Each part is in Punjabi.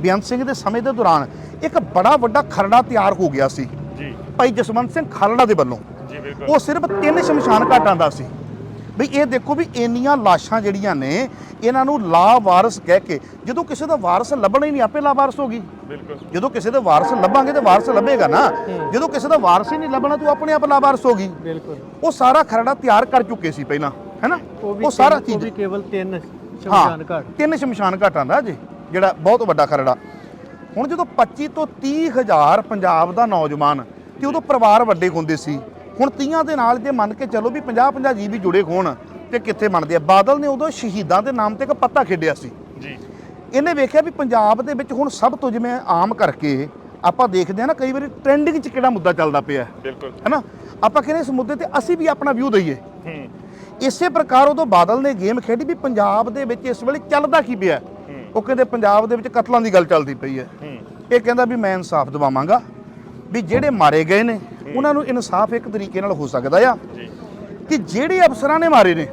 ਬੇਅੰਤ ਸਿੰਘ ਦੇ ਸਮੇਂ ਦੇ ਦੌਰਾਨ ਇੱਕ ਬੜਾ ਵੱਡਾ ਖਰੜਾ ਤਿਆਰ ਹੋ ਗਿਆ ਸੀ। ਜੀ। ਭਾਈ ਜਸਵੰਤ ਸਿੰਘ ਖਾਲੜਾ ਦੇ ਵੱਲੋਂ। ਜੀ ਬਿਲਕੁਲ। ਉਹ ਸਿਰਫ ਤਿੰਨ ਸ਼ਮਸ਼ਾਨ ਘਾਟਾਂ ਦਾ ਸੀ। ਵੀ ਇਹ ਦੇਖੋ ਵੀ ਇੰਨੀਆਂ ਲਾਸ਼ਾਂ ਜਿਹੜੀਆਂ ਨੇ ਇਹਨਾਂ ਨੂੰ ਲਾਵਾਰਸ ਕਹਿ ਕੇ ਜਦੋਂ ਕਿਸੇ ਦਾ ਵਾਰਸ ਲੱਭਣਾ ਹੀ ਨਹੀਂ ਆਪੇ ਲਾਵਾਰਸ ਹੋ ਗਈ। ਬਿਲਕੁਲ। ਜਦੋਂ ਕਿਸੇ ਦੇ ਵਾਰਸ ਲੱਭਾਂਗੇ ਤੇ ਵਾਰਸ ਲੱਭੇਗਾ ਨਾ। ਜਦੋਂ ਕਿਸੇ ਦਾ ਵਾਰਸ ਹੀ ਨਹੀਂ ਲੱਭਣਾ ਤੂੰ ਆਪਣੇ ਆਪ ਲਾਵਾਰਸ ਹੋ ਗਈ। ਬਿਲਕੁਲ। ਉਹ ਸਾਰਾ ਖਰੜਾ ਤਿਆਰ ਕਰ ਚੁੱਕੇ ਸੀ ਪਹਿਲਾਂ ਹੈਨਾ ਉਹ ਸਾਰਾ ਉਹ ਚੀਜ਼। ਵੀ ਕੇਵਲ ਤਿੰਨ ਸ਼ਮਸ਼ਾਨ ਘਾਟ। ਤਿੰਨ ਸ਼ਮਸ਼ਾਨ ਘਾਟਾਂ ਦਾ ਜੀ। ਜਿਹੜਾ ਬਹੁਤ ਵੱਡਾ ਖਰੜਾ। ਹੁਣ ਜਦੋਂ 25 ਤੋਂ 30 ਹਜ਼ਾਰ ਪੰਜਾਬ ਦਾ ਨੌਜਵਾਨ ਤੇ ਉਦੋਂ ਪਰਿਵਾਰ ਵੱਡੇ ਹੁੰਦੇ ਸੀ ਹੁਣ 30 ਦੇ ਨਾਲ ਜੇ ਮੰਨ ਕੇ ਚੱਲੋ ਵੀ 50 50 ਜੀ ਵੀ ਜੁੜੇ ਹੋਣ ਤੇ ਕਿੱਥੇ ਬਣਦੇ ਆ। ਬਾਦਲ ਨੇ ਉਦੋਂ ਸ਼ਹੀਦਾਂ ਦੇ ਨਾਮ ਤੇ ਇੱਕ ਪੱਤਾ ਖੇਡਿਆ ਸੀ। ਜੀ। ਇਹਨੇ ਵੇਖਿਆ ਵੀ ਪੰਜਾਬ ਦੇ ਵਿੱਚ ਹੁਣ ਸਭ ਤੋਂ ਜਿਵੇਂ ਆਮ ਕਰਕੇ ਆਪਾਂ ਦੇਖਦੇ ਆ ਨਾ ਕਈ ਵਾਰੀ ਟ੍ਰੈਂਡਿੰਗ 'ਚ ਕਿਹੜਾ ਮੁੱਦਾ ਚੱਲਦਾ ਪਿਆ। ਹੈ ਬਿਲਕੁਲ। ਹੈਨਾ? ਆਪਾਂ ਕਹਿੰਦੇ ਇਸ ਮੁੱਦੇ ਤੇ ਅਸੀਂ ਵੀ ਆਪਣਾ ਵਿਊ ਦਈਏ। ਹੂੰ। ਇਸੇ ਪ੍ਰਕਾਰ ਉਦੋਂ ਬਾਦਲ ਨੇ ਗੇਮ ਖੇਡੀ ਵੀ ਪੰਜਾਬ ਦੇ ਵਿੱਚ ਇਸ ਵੇਲੇ ਚੱਲਦਾ ਕੀ ਪਿਆ। ਉਹ ਕਹਿੰਦੇ ਪੰਜਾਬ ਦੇ ਵਿੱਚ ਕਤਲਾਂ ਦੀ ਗੱਲ ਚੱਲਦੀ ਪਈ ਹੈ। ਇਹ ਕਹਿੰਦਾ ਵੀ ਮੈਂ ਇਨਸਾਫ ਦਿਵਾਵਾਂਗਾ ਵੀ ਜਿਹੜੇ ਮਾਰੇ ਗਏ ਨੇ ਉਹਨਾਂ ਨੂੰ ਇਨਸਾਫ ਇੱਕ ਤਰੀਕੇ ਨਾਲ ਹੋ ਸਕਦਾ ਆ। ਕਿ ਜਿਹੜੇ ਅਫਸਰਾਂ ਨੇ ਮਾਰੇ ਨੇ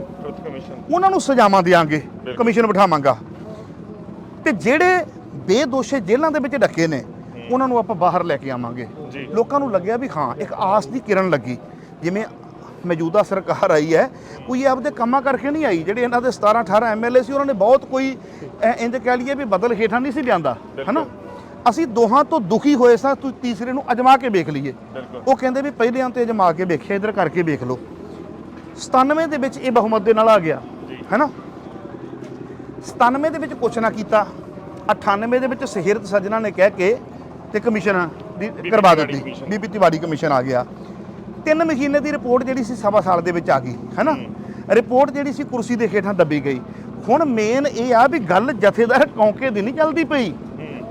ਉਹਨਾਂ ਨੂੰ ਸਜ਼ਾਵਾਂ ਬਿਲਕੁਲ। ਕਮਿਸ਼ਨ ਬਿਠਾਵਾਂਗਾ। ਤੇ ਜਿਹੜੇ ਬੇਦੋਸ਼ੇ ਜੇਲ੍ਹਾਂ ਦੇ ਵਿੱਚ ਡੱਕੇ ਨੇ ਉਹਨਾਂ ਨੂੰ ਆਪਾਂ ਬਾਹਰ ਲੈ ਕੇ ਆਵਾਂਗੇ। ਲੋਕਾਂ ਨੂੰ ਲੱਗਿਆ ਵੀ ਹਾਂ ਇੱਕ ਆਸ ਦੀ ਕਿਰਨ ਲੱਗੀ। ਜਿਵੇਂ ਮੌਜੂਦਾ ਸਰਕਾਰ ਆਈ ਹੈ ਕੋਈ ਆਪਦੇ ਕੰਮਾਂ ਕਰਕੇ ਨਹੀਂ ਆਈ ਜਿਹੜੇ ਇਹਨਾਂ ਦੇ 17 18 ਐਮਐਲਏ ਸੀ ਉਹਨਾਂ ਨੇ ਬਹੁਤ ਕੋਈ ਇੰਜ ਕਹਿ ਲਈਏ ਵੀ ਬਦਲ ਹੇਠਾਂ ਨਹੀਂ ਸੀ ਲਿਆਂਦਾ ਹਨਾ? ਅਸੀਂ ਦੋਹਾਂ ਤੋਂ ਦੁਖੀ ਹੋਏ ਸਾਂ ਤੁਸੀਂ ਤੀਸਰੇ ਨੂੰ ਅਜਮਾ ਕੇ ਵੇਖ ਲਈਏ। ਉਹ ਕਹਿੰਦੇ ਵੀ ਪਹਿਲਿਆਂ ਤੇ ਅਜਮਾ ਕੇ ਵੇਖਿਆ ਇਧਰ ਕਰਕੇ ਵੇਖ ਲਓ। 97 ਦੇ ਵਿੱਚ ਇਹ ਬਹੁਮਤ ਦੇ ਨਾਲ ਆ ਗਿਆ। ਹੈਨਾ? 97 ਦੇ ਵਿੱਚ ਕੁਛ ਨਾ ਕੀਤਾ 98 ਦੇ ਵਿੱਚ ਸਹਿਰਤ ਸੱਜਣਾ ਨੇ ਕਹਿ ਕੇ ਤੇ ਕਮਿਸ਼ਨ ਦੀ ਕਰਵਾ ਦਿੱਤੀ। ਬੀਬੀ ਤਿਵਾੜੀ ਕਮਿਸ਼ਨ ਆ ਗਿਆ। ਤਿੰਨ ਮਹੀਨੇ ਦੀ ਰਿਪੋਰਟ ਜਿਹੜੀ ਸੀ ਸਵਾ ਸਾਲ ਦੇ ਵਿੱਚ ਆ ਗਈ ਹੈਨਾ? ਰਿਪੋਰਟ ਜਿਹੜੀ ਸੀ ਕੁਰਸੀ ਦੇ ਹੇਠਾਂ ਦੱਬੀ ਗਈ। ਹੁਣ ਮੇਨ ਇਹ ਆ ਵੀ ਗੱਲ ਜਥੇਦਾਰ ਕੌਂਕੇ ਦੀ ਨਹੀਂ ਚੱਲਦੀ ਪਈ।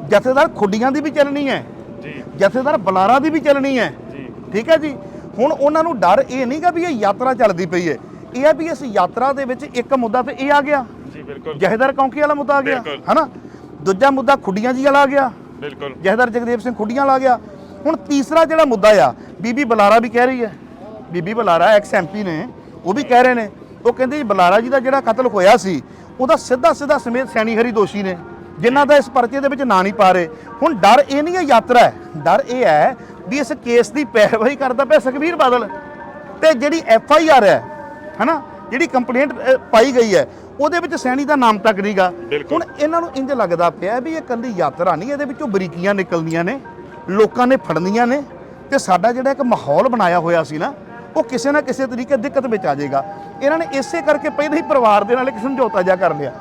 ਜਥੇਦਾਰ ਖੁੱਡੀਆਂ ਦੀ ਵੀ ਚੱਲਣੀ ਹੈ। ਜੀ। ਜਥੇਦਾਰ ਬਲਾਰਾ ਦੀ ਵੀ ਚੱਲਣੀ ਹੈ। ਜੀ। ਠੀਕ ਹੈ ਜੀ? ਹੁਣ ਉਹਨਾਂ ਨੂੰ ਡਰ ਇਹ ਨਹੀਂਗਾ ਵੀ ਇਹ ਯਾਤਰਾ ਚੱਲਦੀ ਪਈ ਹੈ। ਇਹ ਆ ਵੀ ਇਸ ਯਾਤਰਾ ਦੇ ਵਿੱਚ ਇੱਕ ਮੁੱਦਾ ਤੇ ਇਹ ਆ ਗਿਆ। ਜੀ ਬਿਲਕੁਲ। ਜਹੇਦਾਰ ਕੌਂਕੀ ਵਾਲਾ ਮੁੱਦਾ ਆ ਗਿਆ। ਹਨਾ? ਦੂਜਾ ਮੁੱਦਾ ਖੁੱਡੀਆਂ ਜੀ ਵਾਲਾ ਆ ਗਿਆ। ਬਿਲਕੁਲ। ਜਹੇਦਾਰ ਜਗਦੇਵ ਸਿੰਘ ਖੁੱਡੀਆਂ ਵਾਲਾ ਆ ਗਿਆ। ਹੁਣ ਤੀਸਰਾ ਜਿਹੜਾ ਮੁੱਦਾ ਆ ਬੀਬੀ ਬਲਾਰਾ ਵੀ ਕਹਿ ਰਹੀ ਹੈ। ਬੀਬੀ ਬਲਾਰਾ ਐਕਸ ਐਮਪੀ ਨੇ ਉਹ ਵੀ ਕਹਿ ਰਹੇ ਨੇ। ਉਹ ਕਹਿੰਦੇ ਜੀ ਬਲਾਰਾ ਜੀ ਦਾ ਜਿਹੜਾ ਕਤਲ ਹੋਇਆ ਸੀ ਉਹਦਾ ਸਿੱਧਾ ਸਿੱਧਾ ਸਮੇਤ ਸੈਣੀ ਹਰੀ ਦੋਸ਼ੀ ਨੇ ਜਿਨ੍ਹਾਂ ਦਾ ਇਸ ਪਰਚੇ ਦੇ ਵਿੱਚ ਨਾਂ ਨਹੀਂ ਪਾ ਰਹੇ। ਹੁਣ ਡਰ ਇਹ ਨਹੀਂ ਹੈ ਯਾਤਰਾ ਹੈ ਡਰ ਇਹ ਹੈ ਵੀ ਇਸ ਕੇਸ ਦੀ ਪੈਰਵਾਈ ਕਰਦਾ ਪਿਆ ਸੁਖਬੀਰ ਬਾਦਲ। ਤੇ ਜਿਹੜੀ ਐਫ ਆਈ ਆਰ ਹੈ ਹਨਾ ਜਿਹੜੀ ਕੰਪਲੇਂਟ ਪਾਈ ਗਈ ਹੈ ਉਹਦੇ ਵਿੱਚ ਸੈਣੀ ਦਾ ਨਾਮ ਤੱਕ ਨਹੀਂਗਾ। ਹੁਣ ਇਹਨਾਂ ਨੂੰ ਇੰਜ ਲੱਗਦਾ ਪਿਆ ਵੀ ਇਹ ਕੱਲੀ ਯਾਤਰਾ ਨਹੀਂ ਇਹਦੇ ਵਿੱਚੋਂ ਬਰੀਕੀਆਂ ਨਿਕਲਦੀਆਂ ਨੇ। ਲੋਕਾਂ ਨੇ ਫੜਨੀਆਂ ਨੇ ਤੇ ਸਾਡਾ ਜਿਹੜਾ ਇੱਕ ਮਾਹੌਲ ਬਣਾਇਆ ਹੋਇਆ ਸੀ ਨਾ, ਉਹ ਕਿਸੇ ਨਾ ਕਿਸੇ ਤਰੀਕੇ ਦਿੱਕਤ ਵਿੱਚ ਆ ਜਾਏਗਾ। ਇਹਨਾਂ ਨੇ ਇਸੇ ਕਰਕੇ ਪਹਿਲਾਂ ਹੀ ਪਰਿਵਾਰ ਦੇ ਨਾਲ ਇੱਕ ਸਮਝੌਤਾ ਜਿਹਾ ਕਰ ਲਿਆ।